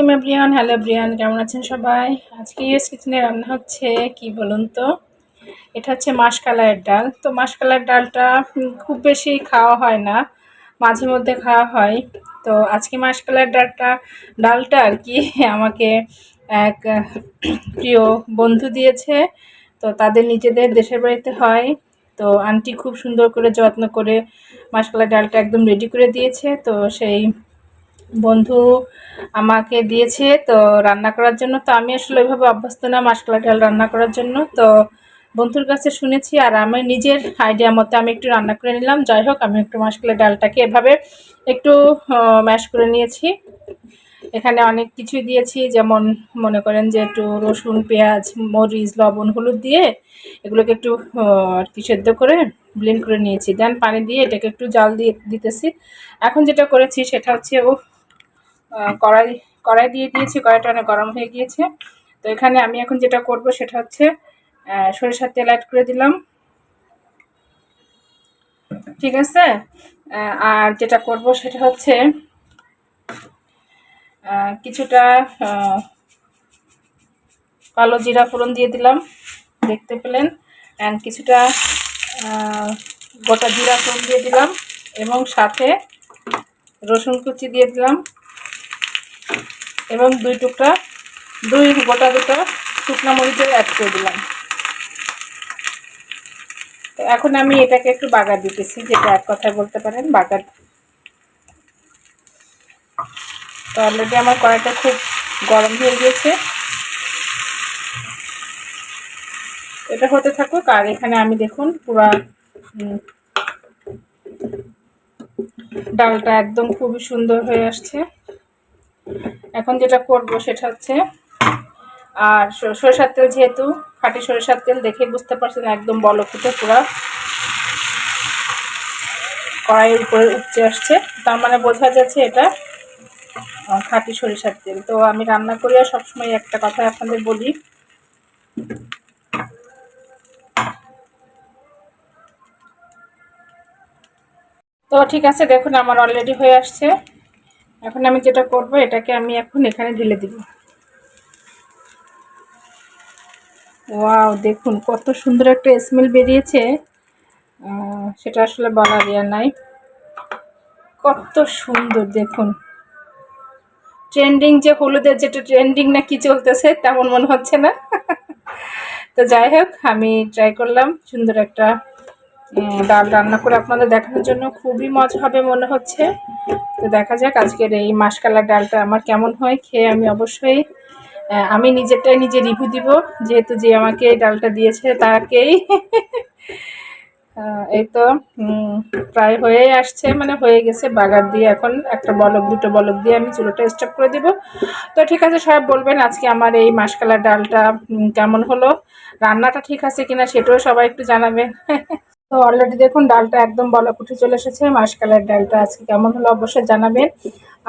Welcome everyone, hello everyone, কেমন আছেন সবাই? আজকে ইউএস কিচেনে রান্না হচ্ছে, কি বলুন তো? এটা হচ্ছে মাসকালাইয়ের ডাল। তো মাসকালাইয়ের ডালটা খুব বেশি খাওয়া হয় না, মাঝে মধ্যে খাওয়া হয়। তো আজকে মাসকালাইয়ের ডালটা ডালটা আর কি আমাকে এক, প্রিয় বন্ধু দিয়েছে। তো তাদের নিজেদের দেশের বাড়িতে হয়। তো আন্টি খুব সুন্দর করে, যত্ন করে মাসকালাই ডালটা একদম রেডি করে দিয়েছে। তো সেই বন্ধু আমাকে দিয়েছে, তো রান্না করার জন্য। তো আমি আসলে ওইভাবে অভ্যস্ত না, মাসকলা ডাল রান্না করার জন্য। তো বন্ধুর কাছে শুনেছি আর আমি নিজের আইডিয়া মতো আমি একটু রান্না করে নিলাম। যাই হোক, আমি একটু মাসকলা ডালটাকে এভাবে একটু ম্যাশ করে নিয়েছি। এখানে অনেক কিছুই দিয়েছি, যেমন মনে করেন যে একটু রসুন, পেঁয়াজ, মরিচ, লবণ, হলুদ দিয়ে এগুলোকে একটু আর কি সেদ্ধ করে ব্লেন্ড করে নিয়েছি। দেন পানি দিয়ে এটাকে একটু জাল দিয়ে দিতেছি। এখন যেটা করেছি সেটা হচ্ছে ও কড়াই কড়াই দিয়ে দিয়েছি, কড়াইটা অনেক গরম হয়ে গিয়েছে। তো এখানে আমি এখন যেটা করব সেটা হচ্ছে সরিষার তেল অ্যাড করে দিলাম। ঠিক আছে? আর যেটা করব সেটা হচ্ছে কিছুটা কালো জিরা ফোড়ন দিয়ে দিলাম, দেখতে পেলেন। অ্যান্ড কিছুটা গোটা জিরা ফোড়ন দিয়ে দিলাম এবং সাথে রসুন কুচি দিয়ে দিলাম। এবং দুই টুকরা, দুই গোটা দুটো শুকনো মরিচের অ্যাড করে দিলাম। এখন আমি এটাকে একটু বাগার দিতেছি, যেটা এক কথায় বলতে পারেন বাগার। তো অলরেডি আমার কড়াইটা খুব গরম হয়ে গিয়েছে। এটা হতে থাকুক, আর এখানে আমি দেখুন পুরা ডালটা একদম খুবই সুন্দর হয়ে আসছে। এখন যেটা করব সেটা হচ্ছে, আর সরিষার তেল যেহেতু, খাঁটি সরিষার তেল দেখে বুঝতে পারছেন একদম বলকুটে পুরো কড়াইয়ের উপরে উপচে আসছে। তার মানে বোঝা যাচ্ছে এটা খাঁটি সরিষার তেল। তো আমি রান্না করি আর সবসময় একটা কথা আপনাদের বলি। তো ঠিক আছে, দেখুন আমার অলরেডি হয়ে আসছে। এখন আমি যেটা করব, এটাকে আমি এখন এখানে ঢেলে দিব। ওয়াও, দেখুন কত সুন্দর একটা স্মেল বেরিয়েছে। সেটা আসলে বলার ইয়া নাই। কত সুন্দর, দেখুন। ট্রেন্ডিং যে হলুদের, যেটা ট্রেন্ডিং না কি চলতেছে, তেমন মনে হচ্ছে না। তো যাই হোক, আমি ট্রাই করলাম সুন্দর একটা ডাল রান্না করে আপনাদের দেখানোর জন্য খুবই মজা হবে মনে হচ্ছে। তো দেখা যাক আজকের এই মাসকালার ডালটা আমার কেমন হয়, খেয়ে আমি অবশ্যই আমি নিজেরটাই নিজে রিভিউ দিব, যেহেতু যে আমাকে ডালটা দিয়েছে তাকেই। এই তো প্রায় হয়ে আসছে মানে হয়ে গেছে বাগার দিয়ে এখন একটা বলক, দুটো বলক দিয়ে আমি চুলোটা স্টপ করে দিব। তো ঠিক আছে সবাই বলবেন আজকে আমার এই মাসকালার ডালটা কেমন হলো, রান্নাটা ঠিক আছে কিনা সেটাও সবাই একটু জানাবেন। তো অলরেডি দেখুন, ডালটা একদম বলা উঠে চলে এসেছে। মাসকালার ডালটা আজকে কেমন হলো অবশ্যই জানাবেন।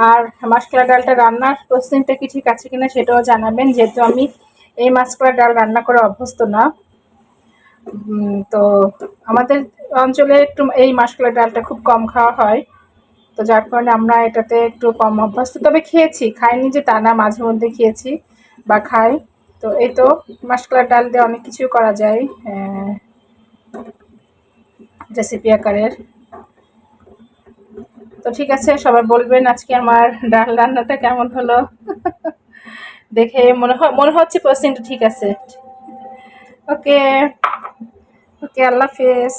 আর মাসকালার ডালটা রান্নার প্রসেসিংটা কি ঠিক আছে কিনা সেটাও জানাবেন, যেহেতু আমি এই মাসকালার ডাল রান্না করে অভ্যস্ত না। তো আমাদের অঞ্চলে একটু এই মাসকালার ডালটা খুব কম খাওয়া হয়। তো যার কারণে আমরা এটাতে একটু কম অভ্যস্ত। তবে খেয়েছি, খাইনি যে তা না, মাঝে মধ্যে খেয়েছি বা খাই। তো এই তো মাসকালার ডাল দিয়ে অনেক কিছু করা যায়। রেসিপি আকারের। তো ঠিক আছে, সবাই বলবেন আজকে আমার ডাল রান্নাটা কেমন হলো। দেখে মনে হয় মনে হচ্ছে প্রসেসিংটা ঠিক আছে। ওকে ওকে, আল্লাহ হাফেজ।